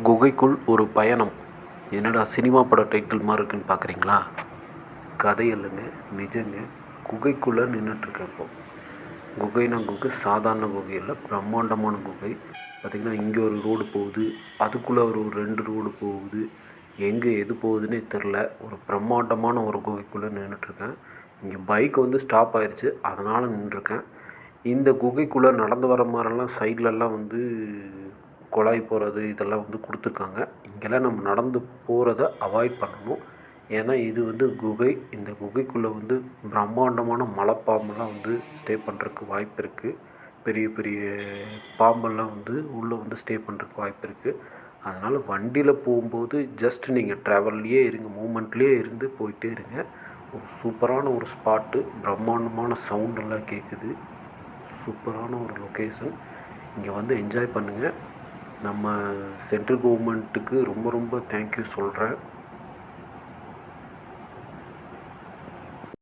குகைக்குள் ஒரு பயணம். என்னடா சினிமா பட டைட்டில் மாதிரி இருக்குன்னு பார்க்குறீங்களா கதை இல்லைங்க நிஜங்க. குகைக்குள்ளே நின்றுட்டுருக்கேன் இப்போ குகைனா குகை சாதாரண குகை இல்லை பிரம்மாண்டமான குகை. பார்த்திங்கன்னா இங்கே ஒரு ரோடு போகுது அதுக்குள்ளே ஒரு ரெண்டு ரோடு போகுது. எங்கே எது போகுதுன்னே தெரில ஒரு பிரம்மாண்டமான ஒரு குகைக்குள்ளே நின்றுட்டுருக்கேன் இங்கே பைக் வந்து ஸ்டாப் ஆயிடுச்சு அதனால் நின்றுருக்கேன். இந்த குகைக்குள்ளே நடந்து வர மாதிரிலாம் சைட்லலாம் வந்து குழாய் போகிறது இதெல்லாம் வந்து கொடுத்துருக்காங்க. இங்கெல்லாம் நம்ம நடந்து போகிறத அவாய்ட் பண்ணணும். ஏன்னா இது வந்து குகை. இந்த குகைக்குள்ளே வந்து பிரம்மாண்டமான மலைப்பாம்பெல்லாம் வந்து ஸ்டே பண்ணுறதுக்கு வாய்ப்பு இருக்குது பெரிய பெரிய பாம்பெல்லாம் வந்து உள்ளே வந்து ஸ்டே பண்ணுறதுக்கு வாய்ப்பு இருக்குது அதனால் வண்டியில் போகும்போது ஜஸ்ட் நீங்கள் ட்ராவல்லையே இருங்க. மூமெண்ட்லேயே இருந்து போயிட்டே இருங்க. ஒரு சூப்பரான ஒரு ஸ்பாட்டு பிரம்மாண்டமான சவுண்டெல்லாம் கேட்குது சூப்பரான ஒரு லொக்கேஷன் இங்கே வந்து என்ஜாய் பண்ணுங்கள் நம்ம சென்ட்ரல் கவர்மெண்ட்டுக்கு ரொம்ப ரொம்ப தேங்க்யூ சொல்கிறேன்